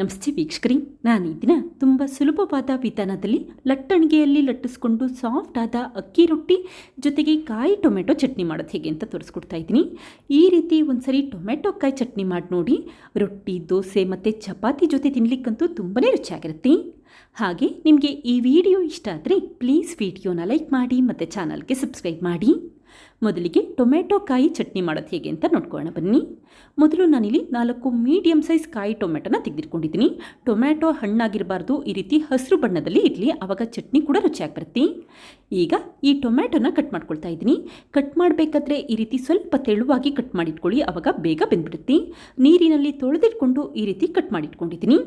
ನಮಸ್ತೆ ವೀಕ್ಷಕರಿ, ನಾನು ಈ ದಿನ ತುಂಬ ಸುಲಭವಾದ ವಿಧಾನದಲ್ಲಿ ಲಟ್ಟಣಿಗೆಯಲ್ಲಿ ಲಟ್ಟಿಸ್ಕೊಂಡು ಸಾಫ್ಟ್ ಆದ ಅಕ್ಕಿ ರೊಟ್ಟಿ ಜೊತೆಗೆ ಕಾಯಿ ಟೊಮೆಟೊ ಚಟ್ನಿ ಮಾಡೋದು ಹೇಗೆ ಅಂತ ತೋರಿಸ್ಕೊಡ್ತಾ ಇದ್ದೀನಿ. ಈ ರೀತಿ ಒಂದ್ಸರಿ ಟೊಮೆಟೊ ಕಾಯಿ ಚಟ್ನಿ ಮಾಡಿ ನೋಡಿ. ರೊಟ್ಟಿ, ದೋಸೆ ಮತ್ತು ಚಪಾತಿ ಜೊತೆ ತಿನ್ನಲಿಕ್ಕಂತೂ ತುಂಬಾ ರುಚಿಯಾಗಿರುತ್ತೆ. ಹಾಗೆ ನಿಮಗೆ ಈ ವಿಡಿಯೋ ಇಷ್ಟ ಆದರೆ ಪ್ಲೀಸ್ ವಿಡಿಯೋನ ಲೈಕ್ ಮಾಡಿ ಮತ್ತು ಚಾನಲ್ಗೆ ಸಬ್ಸ್ಕ್ರೈಬ್ ಮಾಡಿ. ಮೊದಲಿಗೆ ಟೊಮೆಟೊ ಕಾಯಿ ಚಟ್ನಿ ಮಾಡೋದು ಹೇಗೆ ಅಂತ ನೋಡ್ಕೊಳ್ಳೋಣ, ಬನ್ನಿ. ಮೊದಲು ನಾನಿಲ್ಲಿ ನಾಲ್ಕು ಮೀಡಿಯಮ್ ಸೈಜ್ ಕಾಯಿ ಟೊಮೆಟೊನ ತೆಗೆದಿಟ್ಕೊಂಡಿದ್ದೀನಿ. ಟೊಮೆಟೊ ಹಣ್ಣಾಗಿರಬಾರ್ದು, ಈ ರೀತಿ ಹಸಿರು ಬಣ್ಣದಲ್ಲಿ ಇರಲಿ ಆವಾಗ ಚಟ್ನಿ ಕೂಡ ರುಚಿಯಾಗಿ ಬರುತ್ತೆ. ಈಗ ಈ ಟೊಮೆಟೊನ ಕಟ್ ಮಾಡ್ಕೊಳ್ತಾ ಇದ್ದೀನಿ. ಕಟ್ ಮಾಡಬೇಕಾದ್ರೆ ಈ ರೀತಿ ಸ್ವಲ್ಪ ತೆಳುವಾಗಿ ಕಟ್ ಮಾಡಿಟ್ಕೊಳ್ಳಿ ಆವಾಗ ಬೇಗ ಬೆಂದ್ಬಿಡುತ್ತೆ. ನೀರಿನಲ್ಲಿ ತೊಳೆದಿಟ್ಕೊಂಡು ಈ ರೀತಿ ಕಟ್ ಮಾಡಿಟ್ಕೊಂಡಿದ್ದೀನಿ.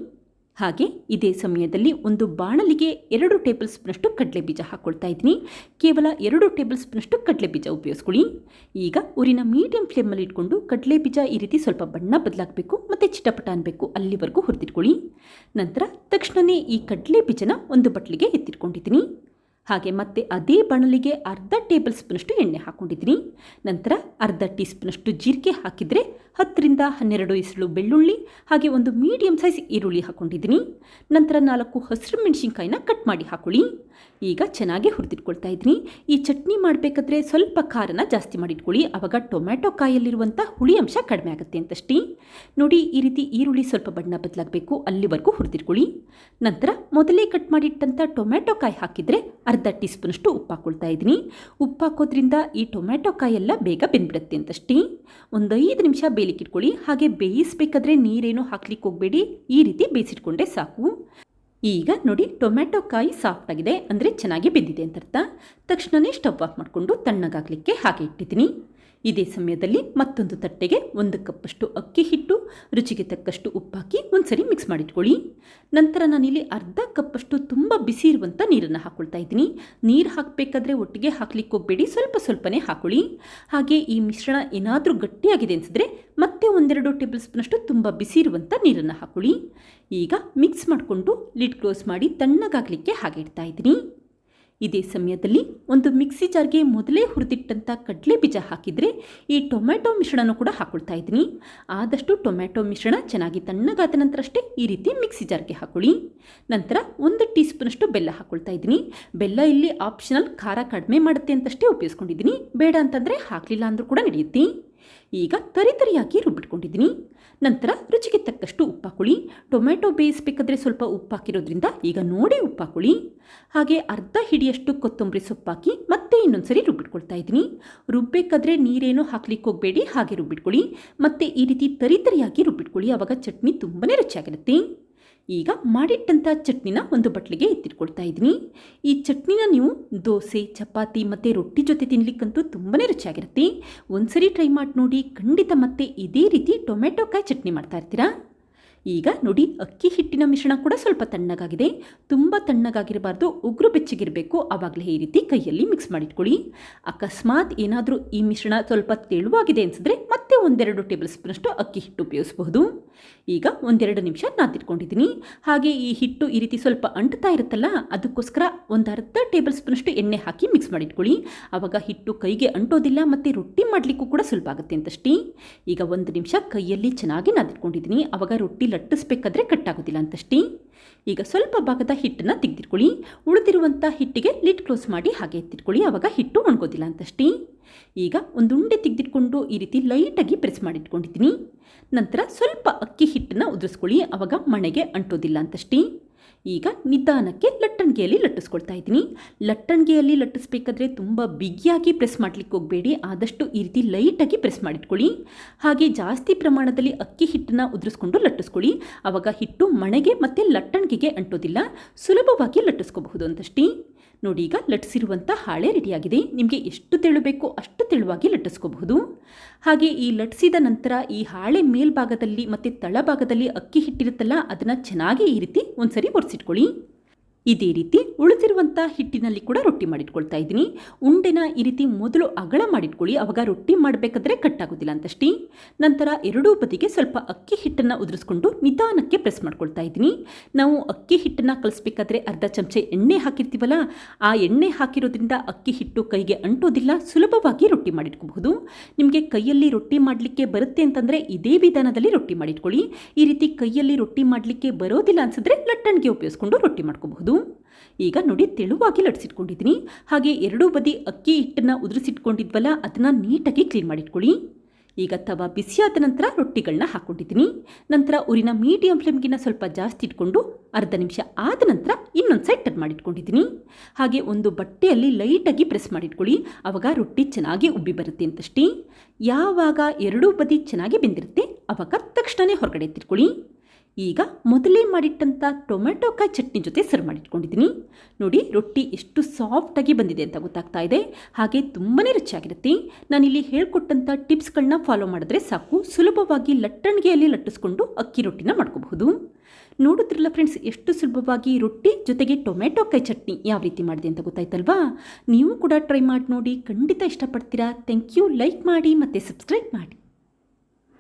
ಹಾಗೆ ಇದೇ ಸಮಯದಲ್ಲಿ ಒಂದು ಬಾಣಲಿಗೆ ಎರಡು ಟೇಬಲ್ ಸ್ಪೂನಷ್ಟು ಕಡಲೆ ಬೀಜ ಹಾಕ್ಕೊಳ್ತಾ ಇದ್ದೀನಿ. ಕೇವಲ ಎರಡು ಟೇಬಲ್ ಸ್ಪೂನಷ್ಟು ಕಡಲೆ ಬೀಜ ಉಪಯೋಗಿಸ್ಕೊಳ್ಳಿ. ಈಗ ಊರಿನ ಮೀಡಿಯಂ ಫ್ಲೇಮಲ್ಲಿ ಇಟ್ಕೊಂಡು ಕಡಲೆ ಬೀಜ ಈ ರೀತಿ ಸ್ವಲ್ಪ ಬಣ್ಣ ಬದಲಾಗಬೇಕು ಮತ್ತು ಚಿಟಪಟ ಅನ್ಬೇಕು. ಅಲ್ಲಿವರೆಗೂ ಹುರಿದಿಟ್ಕೊಳ್ಳಿ. ನಂತರ ತಕ್ಷಣವೇ ಈ ಕಡಲೆ ಬೀಜನ ಒಂದು ಬಟ್ಲಿಗೆ ಎತ್ತಿಟ್ಕೊಂಡಿದ್ದೀನಿ. ಹಾಗೆ ಮತ್ತೆ ಅದೇ ಬಾಣಲಿಗೆ ಅರ್ಧ ಟೇಬಲ್ ಸ್ಪೂನಷ್ಟು ಎಣ್ಣೆ ಹಾಕ್ಕೊಂಡಿದ್ದೀನಿ ನಂತರ ಅರ್ಧ ಟೀ ಸ್ಪೂನಷ್ಟು ಜೀರಿಗೆ ಹಾಕಿದರೆ ಹತ್ತರಿಂದ ಹನ್ನೆರಡು ಇಸಳು ಬೆಳ್ಳುಳ್ಳಿ, ಹಾಗೆ ಒಂದು ಮೀಡಿಯಂ ಸೈಜ್ ಈರುಳ್ಳಿ ಹಾಕ್ಕೊಂಡಿದ್ದೀನಿ ನಂತರ ನಾಲ್ಕು ಹಸಿರು ಮೆಣಸಿನ್ಕಾಯಿನ ಕಟ್ ಮಾಡಿ ಹಾಕೊಳ್ಳಿ. ಈಗ ಚೆನ್ನಾಗಿ ಹುರಿದಿಟ್ಕೊಳ್ತಾ ಇದ್ದೀನಿ. ಈ ಚಟ್ನಿ ಮಾಡಬೇಕಾದ್ರೆ ಸ್ವಲ್ಪ ಖಾರನ ಜಾಸ್ತಿ ಮಾಡಿಟ್ಕೊಳ್ಳಿ. ಆವಾಗ ಟೊಮ್ಯಾಟೊ ಕಾಯಲ್ಲಿರುವಂಥ ಹುಳಿ ಅಂಶ ಕಡಿಮೆ ಆಗುತ್ತೆ ಅಂತಷ್ಟೇ. ನೋಡಿ, ಈ ರೀತಿ ಈರುಳ್ಳಿ ಸ್ವಲ್ಪ ಬಣ್ಣ ಬದಲಾಗಬೇಕು. ಅಲ್ಲಿವರೆಗೂ ಹುರಿದಿಟ್ಕೊಳ್ಳಿ. ನಂತರ ಮೊದಲೇ ಕಟ್ ಮಾಡಿಟ್ಟಂಥ ಟೊಮ್ಯಾಟೊ ಕಾಯಿ ಹಾಕಿದರೆ ಅರ್ಧ ಟೀ ಸ್ಪೂನಷ್ಟು ಉಪ್ಪು ಹಾಕ್ಕೊಳ್ತಾ ಇದ್ದೀನಿ. ಉಪ್ಪು ಹಾಕೋದ್ರಿಂದ ಈ ಟೊಮ್ಯಾಟೊ ಕಾಯೆಲ್ಲ ಬೇಗ ಬೆಂದ್ಬಿಡುತ್ತೆ ಅಂತಷ್ಟೇ. ಒಂದು ಐದು ನಿಮಿಷ ಬೇಲಿಕ್ಕಿಟ್ಕೊಳ್ಳಿ. ಹಾಗೆ ಬೇಯಿಸಬೇಕಾದ್ರೆ ನೀರೇನು ಹಾಕ್ಲಿಕ್ಕೆ ಹೋಗಬೇಡಿ. ಈ ರೀತಿ ಬೇಯಿಸಿಟ್ಕೊಂಡೆ ಸಾಕು. ಈಗ ನೋಡಿ, ಟೊಮ್ಯಾಟೊ ಕಾಯಿ ಸಾಫ್ಟ್ ಆಗಿದೆ. ಅಂದರೆ ಚೆನ್ನಾಗಿ ಬೆಂದಿದೆ ಅಂತ ಅರ್ಥ ತಕ್ಷಣವೇ ಸ್ಟವ್ ಆಫ್ ಮಾಡಿಕೊಂಡು ತಣ್ಣಗಾಗಲಿಕ್ಕೆ ಹಾಗೆ ಇಟ್ಟಿದ್ದೀನಿ. ಇದೇ ಸಮಯದಲ್ಲಿ ಮತ್ತೊಂದು ತಟ್ಟೆಗೆ ಒಂದು ಕಪ್ಪಷ್ಟು ಅಕ್ಕಿ ಹಿಟ್ಟು, ರುಚಿಗೆ ತಕ್ಕಷ್ಟು ಉಪ್ಪಾಕಿ ಒಂದು ಒಂದ್ಸರಿ ಮಿಕ್ಸ್ ಮಾಡಿಟ್ಕೊಳ್ಳಿ. ನಂತರ ನಾನಿಲ್ಲಿ ಅರ್ಧ ಕಪ್ಪಷ್ಟು ತುಂಬ ಬಿಸಿ ಇರುವಂಥ ನೀರನ್ನು ಹಾಕ್ಕೊಳ್ತಾ ಇದ್ದೀನಿ. ನೀರು ಹಾಕಬೇಕಾದ್ರೆ ಒಟ್ಟಿಗೆ ಹಾಕ್ಲಿಕ್ಕೆ ಹೋಗಬೇಡಿ ಸ್ವಲ್ಪ ಸ್ವಲ್ಪನೇ ಹಾಕೊಳ್ಳಿ. ಹಾಗೆ ಈ ಮಿಶ್ರಣ ಏನಾದರೂ ಗಟ್ಟಿಯಾಗಿದೆ ಅನಿಸಿದ್ರೆ ಮತ್ತೆ ಒಂದೆರಡು ಟೇಬಲ್ ಸ್ಪೂನಷ್ಟು ತುಂಬ ಬಿಸಿ ಇರುವಂಥ ನೀರನ್ನು ಹಾಕೊಳ್ಳಿ. ಈಗ ಮಿಕ್ಸ್ ಮಾಡಿಕೊಂಡು ಲಿಡ್ ಕ್ಲೋಸ್ ಮಾಡಿ ತಣ್ಣಗಾಗಲಿಕ್ಕೆ ಹಾಗೆ ಇಡ್ತಾ ಇದ್ದೀನಿ. ಇದೇ ಸಮಯದಲ್ಲಿ ಒಂದು ಮಿಕ್ಸಿ ಜಾರ್ಗೆ ಮೊದಲೇ ಹುರಿದಿಟ್ಟಂಥ ಕಡಲೆ ಬೀಜ ಹಾಕಿದರೆ ಈ ಟೊಮ್ಯಾಟೊ ಮಿಶ್ರಣನೂ ಕೂಡ ಹಾಕೊಳ್ತಾ ಇದ್ದೀನಿ. ಆದಷ್ಟು ಟೊಮ್ಯಾಟೊ ಮಿಶ್ರಣ ಚೆನ್ನಾಗಿ ತಣ್ಣಗಾದ ನಂತರ ಅಷ್ಟೇ ಈ ರೀತಿ ಮಿಕ್ಸಿ ಜಾರ್ಗೆ ಹಾಕೊಳ್ಳಿ. ನಂತರ ಒಂದು ಟೀ ಸ್ಪೂನಷ್ಟು ಬೆಲ್ಲ ಹಾಕೊಳ್ತಾ ಇದ್ದೀನಿ. ಬೆಲ್ಲ ಇಲ್ಲಿ ಆಪ್ಷನಲ್ ಖಾರ ಕಡಿಮೆ ಮಾಡುತ್ತೆ ಅಂತಷ್ಟೇ ಉಪಯೋಗಿಸ್ಕೊಂಡಿದ್ದೀನಿ. ಬೇಡ ಅಂತಂದರೆ ಹಾಕಲಿಲ್ಲ ಅಂದರೂ ಕೂಡ ನಡೆಯುತ್ತೆ. ಈಗ ತರಿತರಿಯಾಗಿ ರುಬ್ಬಿಟ್ಕೊಂಡಿದ್ದೀನಿ. ನಂತರ ರುಚಿಗೆ ತಕ್ಕಷ್ಟು ಉಪ್ಪು ಹಾಕೊಳ್ಳಿ ಟೊಮೆಟೊ ಬೇಯಿಸಬೇಕಾದ್ರೆ ಸ್ವಲ್ಪ ಉಪ್ಪು ಹಾಕಿರೋದ್ರಿಂದ ಈಗ ನೋಡಿ ಉಪ್ಪು ಹಾಕೊಳ್ಳಿ ಹಾಗೆ ಅರ್ಧ ಹಿಡಿಯಷ್ಟು ಕೊತ್ತಂಬರಿ ಸೊಪ್ಪು ಹಾಕಿ ಮತ್ತೆ ಇನ್ನೊಂದು ಸರಿ ರುಬ್ಬಿಟ್ಕೊಳ್ತಾ ಇದ್ದೀನಿ. ರುಬ್ಬೇಕಾದ್ರೆ ನೀರೇನು ಹಾಕ್ಲಿಕ್ಕೆ ಹೋಗಬೇಡಿ, ಹಾಗೆ ರುಬ್ಬಿಟ್ಕೊಳ್ಳಿ. ಮತ್ತೆ ಈ ರೀತಿ ತರಿತರಿಯಾಗಿ ರುಬ್ಬಿಟ್ಕೊಳ್ಳಿ. ಆವಾಗ ಚಟ್ನಿ ತುಂಬನೇ ರುಚಿಯಾಗಿರುತ್ತೆ. ಈಗ ಮಾಡಿಟ್ಟಂಥ ಚಟ್ನಿನ ಒಂದು ಬಟ್ಲಿಗೆ ಎತ್ತಿಟ್ಕೊಳ್ತಾ ಇದ್ದೀನಿ. ಈ ಚಟ್ನಿನ ನೀವು ದೋಸೆ, ಚಪಾತಿ ಮತ್ತು ರೊಟ್ಟಿ ಜೊತೆ ತಿನ್ನಲಿಕ್ಕಂತೂ ತುಂಬಾ ರುಚಿಯಾಗಿರುತ್ತೆ. ಒಂದ್ಸರಿ ಟ್ರೈ ಮಾಡಿ ನೋಡಿ, ಖಂಡಿತ ಮತ್ತೆ ಇದೇ ರೀತಿ ಟೊಮೆಟೊ ಕಾಯಿ ಚಟ್ನಿ ಮಾಡ್ತಾ ಇರ್ತೀರಾ? ಈಗ ನೋಡಿ, ಅಕ್ಕಿ ಹಿಟ್ಟಿನ ಮಿಶ್ರಣ ಕೂಡ ಸ್ವಲ್ಪ ತಣ್ಣಗಾಗಿದೆ. ತುಂಬ ತಣ್ಣಗಾಗಿರಬಾರ್ದು, ಉಗುರು ಬೆಚ್ಚಗಿರಬೇಕು. ಆವಾಗಲೇ ಈ ರೀತಿ ಕೈಯಲ್ಲಿ ಮಿಕ್ಸ್ ಮಾಡಿಟ್ಕೊಳ್ಳಿ. ಅಕಸ್ಮಾತ್ ಏನಾದರೂ ಈ ಮಿಶ್ರಣ ಸ್ವಲ್ಪ ತೆಳುವಾಗಿದೆ ಅನಿಸಿದ್ರೆ ಮತ್ತೆ ಒಂದೆರಡು ಟೇಬಲ್ ಸ್ಪೂನಷ್ಟು ಅಕ್ಕಿ ಹಿಟ್ಟು ಉಪಯೋಗಿಸಬಹುದು. ಈಗ ಒಂದೆರಡು ನಿಮಿಷ ನಾದಿಟ್ಕೊಂಡಿದ್ದೀನಿ. ಹಾಗೆ ಈ ಹಿಟ್ಟು ಈ ರೀತಿ ಸ್ವಲ್ಪ ಅಂಟ್ತಾ ಇರುತ್ತಲ್ಲ, ಅದಕ್ಕೋಸ್ಕರ ಒಂದು ಅರ್ಧ ಟೇಬಲ್ ಸ್ಪೂನಷ್ಟು ಎಣ್ಣೆ ಹಾಕಿ ಮಿಕ್ಸ್ ಮಾಡಿಟ್ಕೊಳ್ಳಿ. ಆವಾಗ ಹಿಟ್ಟು ಕೈಗೆ ಅಂಟೋದಿಲ್ಲ ಮತ್ತು ರೊಟ್ಟಿ ಮಾಡಲಿಕ್ಕೂ ಕೂಡ ಸುಲಭ ಆಗುತ್ತೆ ಅಂತಷ್ಟೇ. ಈಗ ಒಂದು ನಿಮಿಷ ಕೈಯಲ್ಲಿ ಚೆನ್ನಾಗಿ ನಾದಿಟ್ಕೊಂಡಿದ್ದೀನಿ. ಆವಾಗ ರೊಟ್ಟಿ ಲಟ್ಟಿಸ್ಬೇಕಾದ್ರೆ ಕಟ್ಟಾಗೋದಿಲ್ಲ ಅಂತಷ್ಟೇ. ಈಗ ಸ್ವಲ್ಪ ಭಾಗದ ಹಿಟ್ಟನ್ನು ತೆಗೆದಿಟ್ಕೊಳ್ಳಿ. ಉಳಿದಿರುವಂಥ ಹಿಟ್ಟಿಗೆ ಲಿಡ್ ಕ್ಲೋಸ್ ಮಾಡಿ ಹಾಗೆ ಎತ್ತಿಟ್ಕೊಳ್ಳಿ. ಆವಾಗ ಹಿಟ್ಟು ಒಣಗೋದಿಲ್ಲ ಅಂತಷ್ಟೇ. ಈಗ ಒಂದು ಉಂಡೆ ತೆಗೆದಿಟ್ಕೊಂಡು ಈ ರೀತಿ ಲೈಟಾಗಿ ಪ್ರೆಸ್ ಮಾಡಿಟ್ಕೊಂಡಿದ್ದೀನಿ. ನಂತರ ಸ್ವಲ್ಪ ಅಕ್ಕಿ ಹಿಟ್ಟನ್ನು ಉದುರಿಸ್ಕೊಳ್ಳಿ ಆವಾಗ ಮಣೆಗೆ ಅಂಟೋದಿಲ್ಲ ಅಂತಷ್ಟೇ. ಈಗ ನಿಧಾನಕ್ಕೆ ಲಟ್ಟಣಿಗೆಯಲ್ಲಿ ಲಟ್ಟಿಸ್ಕೊಳ್ತಾ ಇದ್ದೀನಿ. ಲಟ್ಟಣಿಗೆಯಲ್ಲಿ ಲಟ್ಟಿಸ್ಬೇಕಾದ್ರೆ ತುಂಬ ಬಿಗಿಯಾಗಿ ಪ್ರೆಸ್ ಮಾಡಲಿಕ್ಕೆ ಹೋಗಬೇಡಿ. ಆದಷ್ಟು ಈ ರೀತಿ ಲೈಟಾಗಿ ಪ್ರೆಸ್ ಮಾಡಿಟ್ಕೊಳ್ಳಿ. ಹಾಗೆ ಜಾಸ್ತಿ ಪ್ರಮಾಣದಲ್ಲಿ ಅಕ್ಕಿ ಹಿಟ್ಟನ್ನು ಉದುರಿಸ್ಕೊಂಡು ಲಟ್ಟಿಸ್ಕೊಳ್ಳಿ. ಆವಾಗ ಹಿಟ್ಟು ಮಣೆಗೆ ಮತ್ತು ಲಟ್ಟಣಿಗೆಗೆ ಅಂಟೋದಿಲ್ಲ. ಸುಲಭವಾಗಿ ಲಟ್ಟಿಸ್ಕೋಬಹುದು ಅಂತಷ್ಟೇ. ನೋಡಿ ಈಗ ಲಟ್ಟಿಸಿರುವಂಥ ಹಾಳೆ ರೆಡಿಯಾಗಿದೆ. ನಿಮಗೆ ಎಷ್ಟು ತೆಳು ಬೇಕೋ ಅಷ್ಟು ತೆಳುವಾಗಿ ಲಟ್ಟಿಸ್ಕೋಬಹುದು. ಹಾಗೆ ಈ ಲಟ್ಟಿಸಿದ ನಂತರ ಈ ಹಾಳೆ ಮೇಲ್ಭಾಗದಲ್ಲಿ ಮತ್ತು ತಳಭಾಗದಲ್ಲಿ ಅಕ್ಕಿ ಹಿಟ್ಟಿರುತ್ತಲ್ಲ, ಅದನ್ನು ಚೆನ್ನಾಗಿ ಈ ರೀತಿ ಒಂದ್ಸರಿ ಒರೆಸಿಟ್ಕೊಳ್ಳಿ. ಇದೇ ರೀತಿ ಉಳಿದಿರುವಂಥ ಹಿಟ್ಟಿನಲ್ಲಿ ಕೂಡ ರೊಟ್ಟಿ ಮಾಡಿಟ್ಕೊಳ್ತಾ ಇದ್ದೀನಿ. ಉಂಡೆನ ಈ ರೀತಿ ಮೊದಲು ಅಗಲ ಮಾಡಿಟ್ಕೊಳ್ಳಿ. ಅವಾಗ ರೊಟ್ಟಿ ಮಾಡಬೇಕಾದ್ರೆ ಕಟ್ಟಾಗೋದಿಲ್ಲ ಅಂತಷ್ಟೇ. ನಂತರ ಎರಡೂ ಬದಿಗೆ ಸ್ವಲ್ಪ ಅಕ್ಕಿ ಹಿಟ್ಟನ್ನು ಉದುರಿಸ್ಕೊಂಡು ನಿಧಾನಕ್ಕೆ ಪ್ರೆಸ್ ಮಾಡ್ಕೊಳ್ತಾ ಇದ್ದೀನಿ. ನಾವು ಅಕ್ಕಿ ಹಿಟ್ಟನ್ನು ಕಲಿಸ್ಬೇಕಾದ್ರೆ ಅರ್ಧ ಚಮಚೆ ಎಣ್ಣೆ ಹಾಕಿರ್ತೀವಲ್ಲ, ಆ ಎಣ್ಣೆ ಹಾಕಿರೋದ್ರಿಂದ ಅಕ್ಕಿ ಹಿಟ್ಟು ಕೈಗೆ ಅಂಟೋದಿಲ್ಲ. ಸುಲಭವಾಗಿ ರೊಟ್ಟಿ ಮಾಡಿಟ್ಕೋಬಹುದು. ನಿಮಗೆ ಕೈಯಲ್ಲಿ ರೊಟ್ಟಿ ಮಾಡಲಿಕ್ಕೆ ಬರುತ್ತೆ ಅಂತಂದರೆ ಇದೇ ವಿಧಾನದಲ್ಲಿ ರೊಟ್ಟಿ ಮಾಡಿಟ್ಕೊಳ್ಳಿ. ಈ ರೀತಿ ಕೈಯಲ್ಲಿ ರೊಟ್ಟಿ ಮಾಡಲಿಕ್ಕೆ ಬರೋದಿಲ್ಲ ಅನ್ಸಿದ್ರೆ ಲಟ್ಟಣಿಗೆ ಉಪಯೋಗಿಸ್ಕೊಂಡು ರೊಟ್ಟಿ ಮಾಡ್ಕೋಬಹುದು. ಈಗ ನೋಡಿ ತೆಳುವಾಗಿ ಲಟ್ಸಿಟ್ಕೊಂಡಿದ್ದೀನಿ. ಹಾಗೆ ಎರಡೂ ಬದಿ ಅಕ್ಕಿ ಹಿಟ್ಟನ್ನು ಉದುರಿಸಿಟ್ಕೊಂಡಿದ್ವಲ್ಲ, ಅದನ್ನು ನೀಟಾಗಿ ಕ್ಲೀನ್ ಮಾಡಿಟ್ಕೊಳ್ಳಿ. ಈಗ ತವ ಬಿಸಿಯಾದ ನಂತರ ರೊಟ್ಟಿಗಳನ್ನ ಹಾಕ್ಕೊಂಡಿದ್ದೀನಿ. ನಂತರ ಊರಿನ ಮೀಡಿಯಂ ಫ್ಲೇಮ್ಗಿನ ಸ್ವಲ್ಪ ಜಾಸ್ತಿ ಇಟ್ಕೊಂಡು ಅರ್ಧ ನಿಮಿಷ ಆದ ನಂತರ ಇನ್ನೊಂದು ಸೈಡ್ ಟರ್ನ್ ಮಾಡಿಟ್ಕೊಂಡಿದ್ದೀನಿ. ಹಾಗೆ ಒಂದು ಬಟ್ಟೆಯಲ್ಲಿ ಲೈಟಾಗಿ ಪ್ರೆಸ್ ಮಾಡಿಟ್ಕೊಳ್ಳಿ. ಆವಾಗ ರೊಟ್ಟಿ ಚೆನ್ನಾಗಿ ಉಬ್ಬಿ ಬರುತ್ತೆ ಅಂತಷ್ಟೇ. ಯಾವಾಗ ಎರಡೂ ಬದಿ ಚೆನ್ನಾಗಿ ಬೆಂದಿರುತ್ತೆ ಆವಾಗ ತಕ್ಷಣವೇ ಹೊರಗಡೆ ಎತ್ತಿಟ್ಕೊಳ್ಳಿ. ಈಗ ಮೊದಲೇ ಮಾಡಿಟ್ಟಂಥ ಟೊಮೆಟೊ ಕಾಯಿ ಚಟ್ನಿ ಜೊತೆ ಸರ್ವ್ ಮಾಡಿಟ್ಕೊಂಡಿದ್ದೀನಿ. ನೋಡಿ, ರೊಟ್ಟಿ ಎಷ್ಟು ಸಾಫ್ಟಾಗಿ ಬಂದಿದೆ ಅಂತ ಗೊತ್ತಾಗ್ತಾ ಇದೆ. ಹಾಗೆ ತುಂಬಾ ರುಚಿಯಾಗಿರುತ್ತೆ. ನಾನಿಲ್ಲಿ ಹೇಳ್ಕೊಟ್ಟಂಥ ಟಿಪ್ಸ್ಗಳನ್ನ ಫಾಲೋ ಮಾಡಿದ್ರೆ ಸಾಕು. ಸುಲಭವಾಗಿ ಲಟ್ಟಣಿಗೆಯಲ್ಲಿ ಲಟ್ಟಿಸ್ಕೊಂಡು ಅಕ್ಕಿ ರೊಟ್ಟಿನ ಮಾಡ್ಕೋಬಹುದು. ನೋಡಿದ್ರಲ್ಲ ಫ್ರೆಂಡ್ಸ್ ಎಷ್ಟು ಸುಲಭವಾಗಿ ರೊಟ್ಟಿ ಜೊತೆಗೆ ಟೊಮೆಟೊ ಕೈ ಚಟ್ನಿ ಯಾವ ರೀತಿ ಮಾಡಿದೆ ಅಂತ ಗೊತ್ತಾಯ್ತಲ್ವಾ? ನೀವು ಕೂಡ ಟ್ರೈ ಮಾಡಿ ನೋಡಿ. ಖಂಡಿತ ಇಷ್ಟಪಡ್ತೀರಾ. ಥ್ಯಾಂಕ್ ಯು ಲೈಕ್ ಮಾಡಿ ಮತ್ತು ಸಬ್ಸ್ಕ್ರೈಬ್ ಮಾಡಿ.